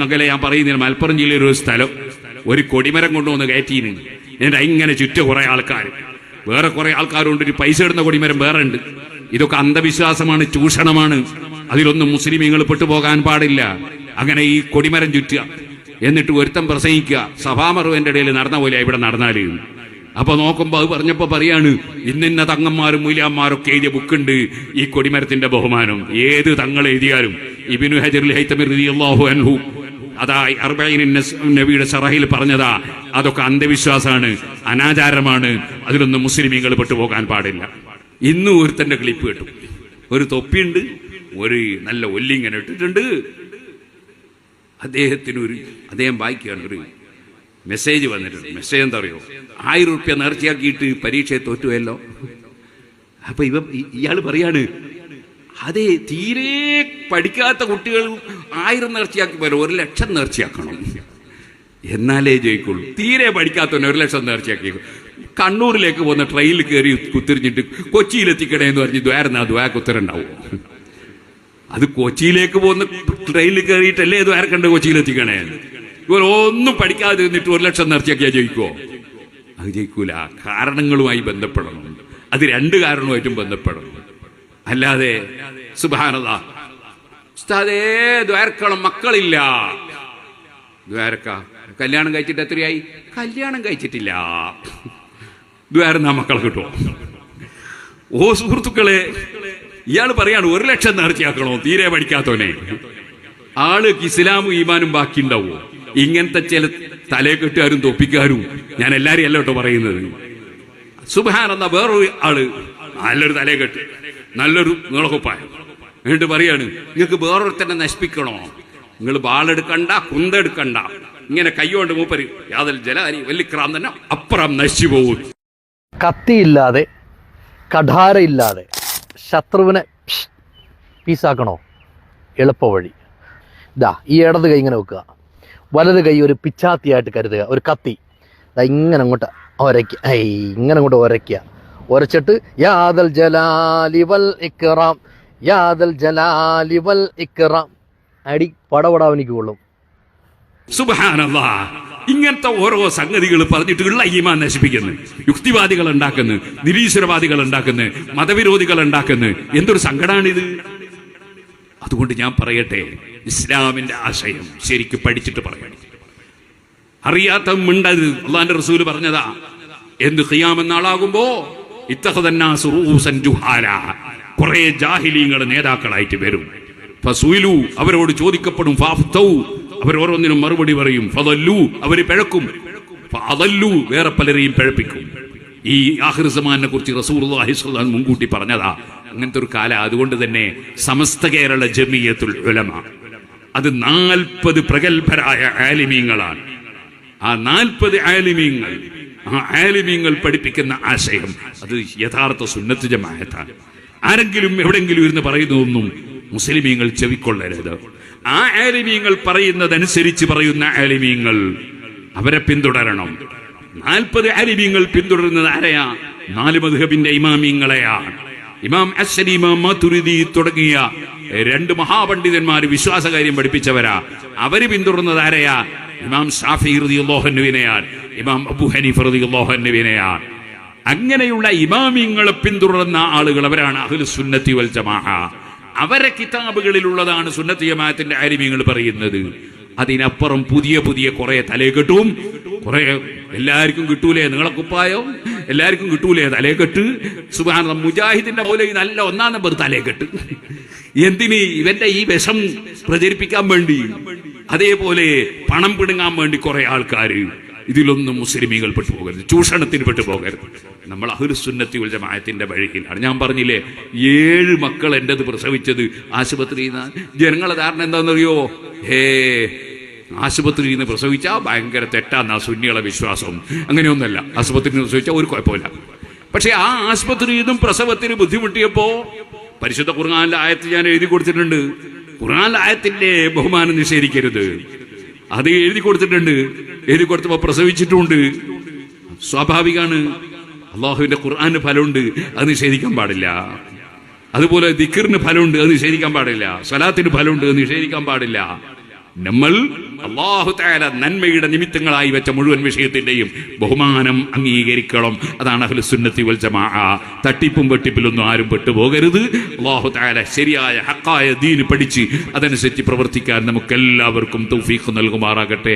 അകലെ ഞാൻ പറയുന്നില്ല മലപ്പുറം ജില്ലയിൽ ഒരു സ്ഥലം. ഒരു കൊടിമരം കൊണ്ടുവന്ന് കയറ്റിയിരുന്നു എന്നിട്ട് ഇങ്ങനെ ചുറ്റും കുറെ ആൾക്കാർ വേറെ കുറെ ആൾക്കാരുണ്ട് ഒരു പൈസ ഇടുന്ന കൊടിമരം വേറെ ഉണ്ട് ഇതൊക്കെ അന്ധവിശ്വാസമാണ് ചൂഷണമാണ്. അതിലൊന്നും മുസ്ലിമീങ്ങൾ പെട്ടുപോകാൻ പാടില്ല. അങ്ങനെ ഈ കൊടിമരം ചുറ്റുക. എന്നിട്ട് ഒരുത്തം പ്രസംഗിക്കുക സഭാമറുവന്റെ ഇടയിൽ നടന്ന പോലെ ഇവിടെ നടന്നാൽ. അപ്പൊ നോക്കുമ്പോ അത് പറഞ്ഞപ്പോ പറയാണ് ഇന്നിന്ന തങ്ങന്മാരും മൂല്യന്മാരൊക്കെ എഴുതിയ ബുക്കുണ്ട് ഈ കൊടിമരത്തിന്റെ ബഹുമാനം. ഏത് തങ്ങൾ എഴുതിയാലും? ഇബിനു ഹജറുൽ ഹൈത്തമിർ അൻഹു അതാ നബിയുടെ സറഹിൽ പറഞ്ഞതാ അതൊക്കെ അന്ധവിശ്വാസമാണ് അനാചാരമാണ് അതിലൊന്നും മുസ്ലിമീങ്ങൾ പെട്ടുപോകാൻ പാടില്ല. ഇന്നും ഒരുത്തന്റെ ക്ലിപ്പ് കേട്ടു. ഒരു തൊപ്പിയുണ്ട് ഒരു നല്ല ഒല്ലിങ്ങനെ ഇട്ടിട്ടുണ്ട്. അദ്ദേഹത്തിന് ഒരു അദ്ദേഹം വായിക്കുകയാണ് ഒരു മെസ്സേജ് വന്നിട്ടുണ്ട്. മെസ്സേജ് എന്താ പറയുക ആയിരം റുപ്യ നേർച്ചയാക്കിയിട്ട് പരീക്ഷയെ തോറ്റുവല്ലോ അപ്പൊ ഇവ ഇയാൾ പറയാണ് അതെ തീരെ പഠിക്കാത്ത കുട്ടികൾ ആയിരം നേർച്ചയാക്കി പോലും ഒരു ലക്ഷം നേർച്ചയാക്കണം. എന്നാലേ ജയിക്കുള്ളൂ. തീരെ പഠിക്കാത്തവനെ ഒരു ലക്ഷം നേർച്ചയാക്കി. കണ്ണൂരിലേക്ക് പോകുന്ന ട്രെയിനിൽ കയറി കുത്തിരിഞ്ഞിട്ട് കൊച്ചിയിലെത്തിക്കണേ എന്ന് പറഞ്ഞ് ദ്വാരനാ ദ്വാ കുത്തരുണ്ടാവും. അത് കൊച്ചിയിലേക്ക് പോകുന്ന ട്രെയിനിൽ കയറിയിട്ടല്ലേ ദ്വാരക്കണ്ട് കൊച്ചിയിലെത്തിക്കണേ? ഇവർ ഒന്നും പഠിക്കാതെ നിന്നിട്ട് ഒരു ലക്ഷം നേർച്ചയാക്കിയാ ജയിക്കുമോ അത് ജയിക്കൂല. കാരണങ്ങളുമായി ബന്ധപ്പെടണം. അത് രണ്ട് കാരണമായിട്ടും ബന്ധപ്പെടണം. അല്ലാതെ സുബാനത ഉസ്താദേ ദ്വാരക്കളം മക്കളില്ല. ദ്വാരക്ക കല്യാണം കഴിച്ചിട്ട് എത്രയായി? കല്യാണം കഴിച്ചിട്ടില്ല. ദ്വാരന്ന മക്കളെ കിട്ടുമോ ഓ സുഹൃത്തുക്കളെ ഇയാൾ പറയാണ് ഒരു ലക്ഷം നേർച്ചയാക്കണോ? തീരെ പഠിക്കാത്തവനെ. ആൾ ഇസ്ലാമും ഈമാനും ബാക്കി ഉണ്ടാവോ ഇങ്ങനത്തെ ചില തലേ കെട്ടുകാരും തൊപ്പിക്കാരും ഞാൻ എല്ലാരും അല്ല കേട്ടോ പറയുന്നത്. സുബാൻ എന്ന വേറൊരു ആൾ നല്ലൊരു തലേ കെട്ട് നല്ലൊരു നീളകുപ്പായം എന്നിട്ട് പറയാണ് നിങ്ങൾക്ക് വേറൊരുത്തന്നെ നശിപ്പിക്കണോ? നിങ്ങൾ ബാളെടുക്കണ്ട കുന്തെടുക്കണ്ട. ഇങ്ങനെ കൈകൊണ്ട് മൂപ്പര് യാതൊരു ജലാരി വല്ലിക്രാം തന്നെ അപ്പുറം നശിച്ചു പോകും. കത്തിയില്ലാതെ കഠാരയില്ലാതെ ശത്രുവിനെ പീസാക്കണോ? എളുപ്പ വഴി ഇതാ ഈ ഇടത് കൈ ഇങ്ങനെ വെക്കുക. വലത് കൈ ഒരു പിച്ചാത്തിയായിട്ട് കരുതുക ഒരു കത്തി. ഇങ്ങനെ അങ്ങോട്ട് ഒരയ്ക്കുക. ഇങ്ങനെ അങ്ങോട്ട് ഒരയ്ക്കുക. ഒരച്ചിട്ട് യാദൽ ജലാലി വൽ ഇക്റാം യാദൽ ജലാലി വൽ ഇക്റാം. അടി പടപടാവനിക്ക് കൊള്ളും. സുബാനല്ലാ ഇങ്ങനത്തെ ഓരോ സംഗതികൾ പറഞ്ഞിട്ട് ഉള്ള ഈമാൻ നശിപ്പിക്കുന്നു. യുക്തിവാദികൾ ഉണ്ടാക്കുന്നു നിരീശ്വരവാദികൾ ഉണ്ടാക്കുന്നു മതവിരോധികൾ ഉണ്ടാക്കുന്നു. എന്തൊരു സങ്കടാണിത്? അതുകൊണ്ട് ഞാൻ പറയട്ടെ ഇസ്ലാമിന്റെ ആശയം ശരിക്കും പഠിച്ചിട്ട് പറയണം. അറിയാത്ത മിണ്ടത് അള്ളാന്റെ റസൂൽ പറഞ്ഞതാ എന്ത് ചെയ്യാമെന്നാളാകുമ്പോ കുറെ ജാഹിലീങ്ങൾ നേതാക്കളായിട്ട് വരും. ഫസൂലു അവരോട് ചോദിക്കപ്പെടും ഫാഫ്തൗ. അവർ ഓരോന്നിനും മറുപടി പറയും ഫതല്ലു അവർ പിഴക്കും. അതല്ലു വേറെ പലരെയും പിഴപ്പിക്കും. ഈ ആഹിർ സമാനെ കുറിച്ച് സ്വലാൻ മുൻകൂട്ടി പറഞ്ഞതാ. അങ്ങനത്തെ ഒരു കാല അതുകൊണ്ട് തന്നെ സമസ്ത കേരള ജമിയത്തുൽ ഉലമ. അത് നാൽപ്പത് പ്രഗത്ഭരായ ആലിമീങ്ങളാണ്. ആ നാൽപ്പത് ആലിമീങ്ങൾ ആ ആലിമീങ്ങൾ പഠിപ്പിക്കുന്ന ആശയം. അത് യഥാർത്ഥ സുന്നത്ത് ജമാഅത്താണ്. ആരെങ്കിലും എവിടെങ്കിലും ഇരുന്ന് പറയുന്നതൊന്നും മുസ്ലിമീങ്ങൾ ചെവിക്കൊള്ളരുത്. ആ ആലിമീങ്ങൾ പറയുന്നതനുസരിച്ച് പറയുന്ന ആലിമീങ്ങൾ അവരെ പിന്തുടരണം. നാൽപ്പത് ആലിമീങ്ങൾ പിന്തുടരുന്നത് ആരെയാ? നാല് മധുഹബിന്റെ ഇമാമീങ്ങളെയാണ്. ഇമാം അശ്വരി ഇമാം മാതുരിദി തുടങ്ങിയ രണ്ട് മഹാപണ്ഡിതന്മാർ വിശ്വാസകാര്യം പഠിപ്പിച്ചവരാ. അവർ പിന്തുടർന്നത് ആരെയാ? ഇമാം ഷാഫി റളിയല്ലാഹുവിനെയാണ് ഇമാം അബു ഹനീഫ് റളിയല്ലാഹുവിനെയാണ് അങ്ങനെയുള്ള ഇമാമിങ്ങളെ പിന്തുടർന്ന ആളുകൾ അവരാണ് അഹ്ലു സുന്നത്തി വൽ ജമാഅ. അവരെ കിതാബുകളിലുള്ളതാണ് സുന്നത്തി ജമാഅത്തിന്റെ ആരിമ്യങ്ങൾ പറയുന്നത്. അതിനപ്പുറം പുതിയ പുതിയ കുറെ തലേക്കെട്ടും കുറെ എല്ലാവർക്കും കിട്ടൂലേ? നിങ്ങളെ എല്ലാവർക്കും കിട്ടൂലേ? തലേക്കെട്ട് സുബാന മുജാഹിദിന്റെ പോലെ ഈ നല്ല ഒന്നാം നമ്പർ തലേക്കെട്ട് എന്തിന് ഇവന്റെ ഈ വിഷം പ്രചരിപ്പിക്കാൻ വേണ്ടി? അതേപോലെ പണം പിടുങ്ങാൻ വേണ്ടി കുറെ ആൾക്കാർ ഇതിലൊന്നും മുസ്ലിമീങ്ങൾ പെട്ടുപോകരുത്. ചൂഷണത്തിന് പെട്ടുപോകരുത്. നമ്മൾ അഹുലുസുന്നത്തി ജമാഅത്തിന്റെ വഴിയിലാണ്. ഞാൻ പറഞ്ഞില്ലേ ഏഴ് മക്കൾ എന്റെത് പ്രസവിച്ചത് ആശുപത്രിയിൽ നിന്ന് ജനങ്ങളെ ധാരണ എന്താണെന്നറിയോ? ഹേ ആശുപത്രിയിൽ നിന്ന് പ്രസവിച്ചാൽ ഭയങ്കര തെറ്റാന്ന സുന്നികളെ വിശ്വാസം. അങ്ങനെയൊന്നുമല്ല ആശുപത്രിയിൽ നിന്ന് പ്രസവിച്ചാൽ ഒരു കുഴപ്പമില്ല. പക്ഷേ ആ ആശുപത്രിയിൽ നിന്നും പ്രസവത്തിന് ബുദ്ധിമുട്ടിയപ്പോ പരിശുദ്ധ ഖുർആാനിലെ ആയത്ത് ഞാൻ എഴുതി കൊടുത്തിട്ടുണ്ട്. ഖുർആാനിലെ ആയത്തിന്റെ ബഹുമാനം നിഷേധിക്കരുത്. അത് എഴുതി കൊടുത്തിട്ടുണ്ട്. എഴുതി കൊടുത്തപ്പോൾ പ്രസവിച്ചിട്ടുമുണ്ട് സ്വാഭാവികമാണ് അള്ളാഹുവിന്റെ ഖുർആാന് ഫലമുണ്ട്. അത് നിഷേധിക്കാൻ പാടില്ല. അതുപോലെ ദിക്കറിന് ഫലമുണ്ട്. അത് നിഷേധിക്കാൻ പാടില്ല. സ്വലാത്തിന് ഫലമുണ്ട്. അത് നിഷേധിക്കാൻ പാടില്ല. നമ്മൾ അള്ളാഹു താല നന്മയുടെ നിമിത്തങ്ങളായി വെച്ച മുഴുവൻ വിഷയത്തിന്റെയും ബഹുമാനം അംഗീകരിക്കണം. അതാണ് അഹ്ലുസുന്നത്തി വൽ ജമാ തട്ടിപ്പും വെട്ടിപ്പിലൊന്നും ആരും പെട്ടുപോകരുത്. അള്ളാഹു താല ശരിയായ ഹക്കായ ദീന് പഠിച്ച് അതനുസരിച്ച് പ്രവർത്തിക്കാൻ നമുക്കെല്ലാവർക്കും തൗഫീഖ് നൽകുമാറാകട്ടെ.